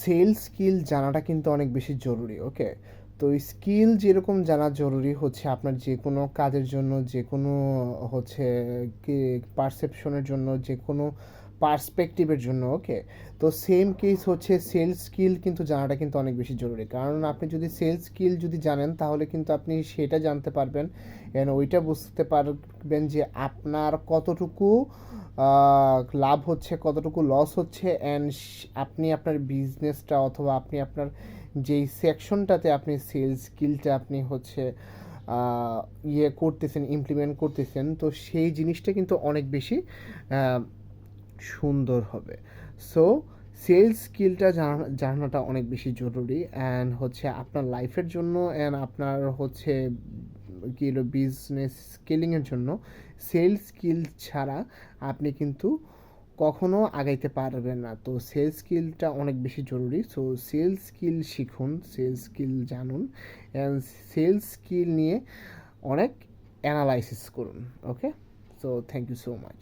Sales skill জানাটা কিন্তু অনেক বেশি জরুরি ওকে তো স্কিল যেরকম জানা জরুরি হচ্ছে আপনার যে কোনো কাজের জন্য, যে কোনো হচ্ছে কি পারসেপশনের জন্য, যে কোনো পার্সপেক্টিভের জন্য ওকে তো সেম কেস হচ্ছে সেলস স্কিল কিন্তু জানাটা কিন্তু অনেক বেশি জরুরি। কারণ আপনি যদি সেলস স্কিল যদি জানেন, তাহলে কিন্তু আপনি সেটা জানতে পারবেন এন্ড ওইটা বুঝতে পারবেন যে আপনার কতটুকু লাভ হচ্ছে, কতটুকু লস হচ্ছে অ্যান্ড আপনি আপনার বিজনেসটা অথবা আপনি আপনার যেই সেকশনটাতে আপনি সেলস স্কিলটা আপনি হচ্ছে ইয়ে করতেছেন ইমপ্লিমেন্ট করতেছেন, তো সেই জিনিসটা কিন্তু অনেক বেশি সুন্দর হবে। সো সেলস স্কিলটা জানা জানাটা অনেক বেশি জরুরি অ্যান্ড হচ্ছে আপনার লাইফের জন্য অ্যান্ড আপনার হচ্ছে কি বিজনেস স্কেলিংয়ের জন্য সেলস স্কিল ছাড়া আপনি কিন্তু কখনো আগাইতে পারবেন না। তো সেলস স্কিলটা অনেক বেশি জরুরি। সো সেলস স্কিল শিখুন সেলস স্কিল জানুন অ্যান্ড সেলস স্কিল নিয়ে অনেক অ্যানালাইসিস করুন। Okay so thank you so much